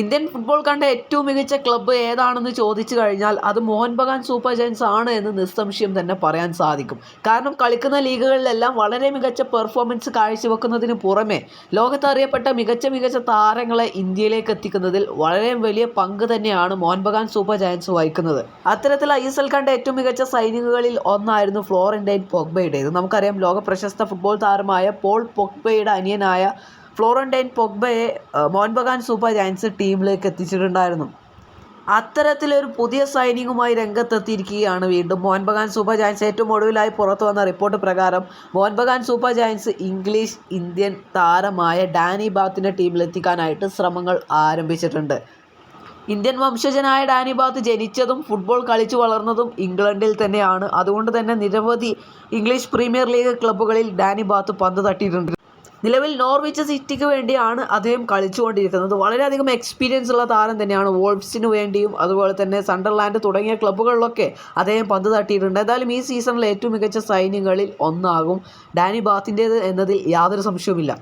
Indian football കണ്ട ഏറ്റവും മികച്ച ക്ലബ്ബ് ഏതാണെന്ന് ചോദിച്ചു കഴിഞ്ഞാൽ അത് മോഹൻ ബഗാൻ സൂപ്പർ ജയൻസ് ആണ് എന്ന് നിസ്സംശയം തന്നെ പറയാൻ സാധിക്കും. കാരണം കളിക്കുന്ന ലീഗുകളിലെല്ലാം വളരെ മികച്ച പെർഫോമൻസ് കാഴ്ചവെക്കുന്നതിന് പുറമെ ലോകത്ത് അറിയപ്പെട്ട മികച്ച മികച്ച താരങ്ങളെ ഇന്ത്യയിലേക്ക് എത്തിക്കുന്നതിൽ വളരെ വലിയ പങ്ക് തന്നെയാണ് മോഹൻ ബഗാൻ സൂപ്പർ ജയൻസ് വഹിക്കുന്നത്. അത്തരത്തിൽ ഐ എസ് എൽ കണ്ട ഏറ്റവും മികച്ച സൈനികകളിൽ ഒന്നായിരുന്നു ഫ്ലോറന്റൈൻ പൊഗ്ബയുടേത് നമുക്കറിയാം ലോക പ്രശസ്ത ഫുട്ബോൾ താരമായ പോൾ പൊഗ്ബയുടെ അനിയനായ ഫ്ലോറന്റൈൻ പൊഗ്ബയെ മോൻബഗാൻ സൂപ്പർ ജയൻസ് ടീമിലേക്ക് എത്തിച്ചിട്ടുണ്ടായിരുന്നു. അത്തരത്തിലൊരു പുതിയ സൈനിങ്ങുമായി രംഗത്തെത്തിയിരിക്കുകയാണ് വീണ്ടും മോൻബഗാൻ സൂപ്പർ ജയൻസ്. ഏറ്റവും ഒടുവിലായി പുറത്തു വന്ന റിപ്പോർട്ട് പ്രകാരം Mohun Bagan super giants English Indian താരമായ ഡാനി ബാത്തിന്റെ ടീമിലെത്തിക്കാനായിട്ട് ശ്രമങ്ങൾ ആരംഭിച്ചിട്ടുണ്ട്. ഇന്ത്യൻ വംശജനായ ഡാനി ബാത്ത് ജനിച്ചതും ഫുട്ബോൾ കളിച്ചു വളർന്നതും ഇംഗ്ലണ്ടിൽ തന്നെയാണ്. അതുകൊണ്ട് തന്നെ നിരവധി ഇംഗ്ലീഷ് പ്രീമിയർ ലീഗ് ക്ലബ്ബുകളിൽ ഡാനി ബാത്ത് പന്ത് തട്ടിയിട്ടുണ്ട്. നിലവിൽ നോർവിച്ച് സിറ്റിക്ക് വേണ്ടിയാണ് അദ്ദേഹം കളിച്ചുകൊണ്ടിരിക്കുന്നത്. വളരെയധികം എക്സ്പീരിയൻസ് ഉള്ള താരം തന്നെയാണ് വോൾഫ്സിന് വേണ്ടിയും അതുപോലെ തന്നെ സണ്ടർലാൻഡ് തുടങ്ങിയ ക്ലബ്ബുകളിലൊക്കെ അദ്ദേഹം പന്ത് തട്ടിയിട്ടുണ്ട്. എന്തായാലും ഈ സീസണിലെ ഏറ്റവും മികച്ച സൈന്യങ്ങളിൽ ഒന്നാകും. ഡാനി ബാത്തിന്റേത് എന്നതിൽ യാതൊരു സംശയവുമില്ല.